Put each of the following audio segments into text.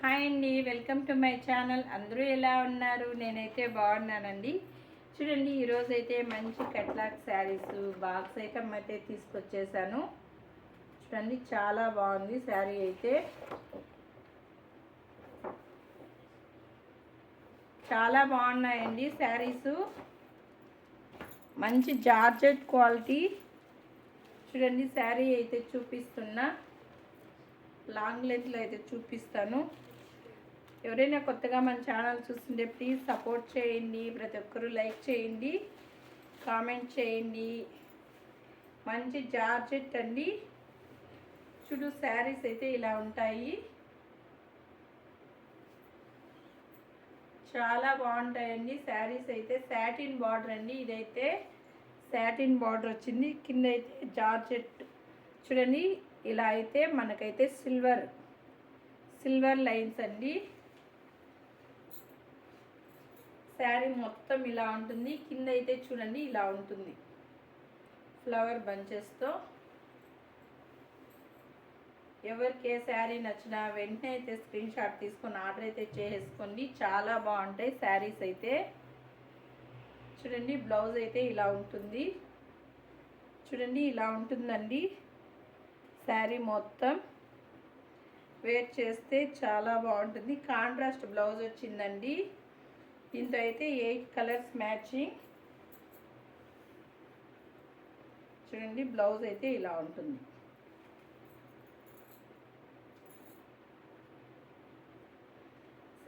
Hi అండి welcome to my channel. అందరూ ఎలా ఉన్నారు? నేనైతే బాగున్నానండి. చూడండి ఈరోజు అయితే మంచి కట్లాక్ శారీస్ బాక్స్ ఐటమ్ అయితే తీసుకొచ్చేసాను. చూడండి చాలా బాగుంది శారీ అయితే. చాలా బాగున్నాయండి శారీస్. మంచి జార్జెట్ క్వాలిటీ. చూడండి శారీ అయితే చూపిస్తున్నా. లాంగ్ లెంత్లో అయితే చూపిస్తాను. ఎవరైనా కొత్తగా మన ఛానల్ చూస్తుంటే ప్లీజ్ సపోర్ట్ చేయండి. ప్రతి ఒక్కరూ లైక్ చేయండి. కామెంట్ చేయండి. మంచి జార్జెట్ అండి. చూడు శారీస్ అయితే ఇలా ఉంటాయి. చాలా బాగుంటాయండి శారీస్ అయితే. శాటిన్ బార్డర్ అండి ఇదైతే. శాటిన్ బార్డర్ వచ్చింది. కింద అయితే జార్జెట్. చూడండి ఇలా అయితే మనకైతే సిల్వర్ సిల్వర్ లైన్స్ అండి. శారీ మొత్తం ఇలా ఉంటుంది. కింద అయితే చూడండి ఇలా ఉంటుంది. ఫ్లవర్ బంచెస్తో. ఎవరికి ఏ శారీ నచ్చినా వెంటనే అయితే స్క్రీన్ షాట్ తీసుకొని ఆర్డర్ అయితే చేసేసుకోండి. చాలా బాగుంటాయి శారీస్ అయితే. చూడండి బ్లౌజ్ అయితే ఇలా ఉంటుంది. చూడండి ఇలా ఉంటుందండి. శారీ మొత్తం వేర్ చేస్తే చాలా బాగుంటుంది. కాంట్రాస్ట్ బ్లౌజ్ వచ్చిందండి. దీంతో అయితే ఎయిట్ కలర్స్ మ్యాచింగ్. చూడండి బ్లౌజ్ అయితే ఇలా ఉంటుంది.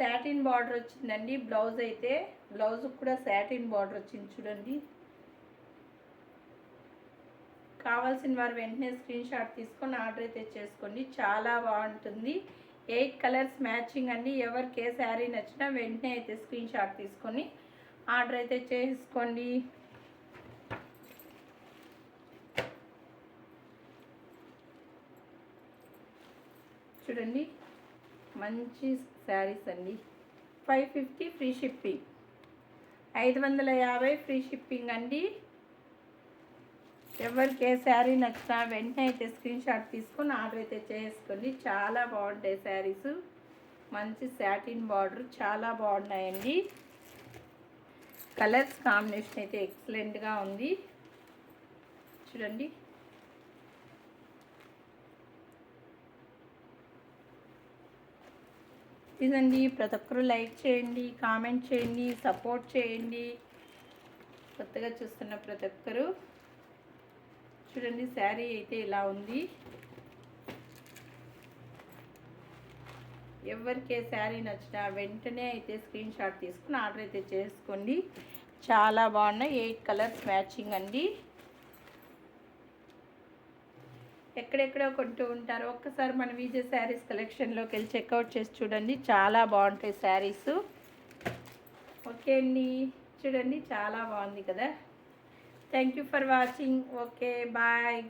శాటిన్ బార్డర్ వచ్చిందండి. బ్లౌజ్ అయితే బ్లౌజ్ కూడా శాటిన్ బార్డర్ వచ్చింది చూడండి. కావాల్సిన వారు వెంటనే స్క్రీన్ షాట్ తీసుకొని ఆర్డర్ అయితే చేసుకోండి. చాలా బాగుంటుంది. ఎయిట్ కలర్స్ మ్యాచింగ్ అండి. ఎవరికి ఏ శారీ నచ్చినా వెంటనే అయితే స్క్రీన్ షాట్ తీసుకొని ఆర్డర్ అయితే చేసుకోండి. చూడండి. మంచి శారీస్ అండి. ఫైవ్ ఫిఫ్టీ ఫ్రీ షిప్పింగ్ ఐదు వందల యాభై ఫ్రీ షిప్పింగ్ అండి. ఎవరికి ఏ శారీ నచ్చినా వెంటనే అయితే స్క్రీన్ షాట్ తీసుకొని ఆర్డర్ అయితే చేసుకోండి చాలా బాగుంటాయి శారీస్. మంచి శాటిన్ బార్డర్ చాలా బాగున్నాయండి. కలర్స్ కాంబినేషన్ అయితే ఎక్సలెంట్గా ఉంది. చూడండి. ఇదండి ప్రతి ఒక్కరు లైక్ చేయండి కామెంట్ చేయండి సపోర్ట్ చేయండి. కొత్తగా చూస్తున్న ప్రతి ఒక్కరు. చూడండి శారీ అయితే ఇలా ఉంది. ఎవరికి ఏ శారీ నచ్చినా వెంటనే అయితే స్క్రీన్ షాట్ తీసుకుని ఆర్డర్ అయితే చేసుకోండి. చాలా బాగున్నాయి ఎయిట్ కలర్స్ మ్యాచింగ్ అండి. ఎక్కడెక్కడో కొంటూ ఉంటారు. ఒక్కసారి మన విజయ్ శారీస్ కలెక్షన్లోకి వెళ్ళి చెక్అవుట్ చేసి చూడండి. చాలా బాగుంటాయి శారీస్. ఓకే అండి. చూడండి చాలా బాగుంది కదా. Thank you for watching. Okay, bye.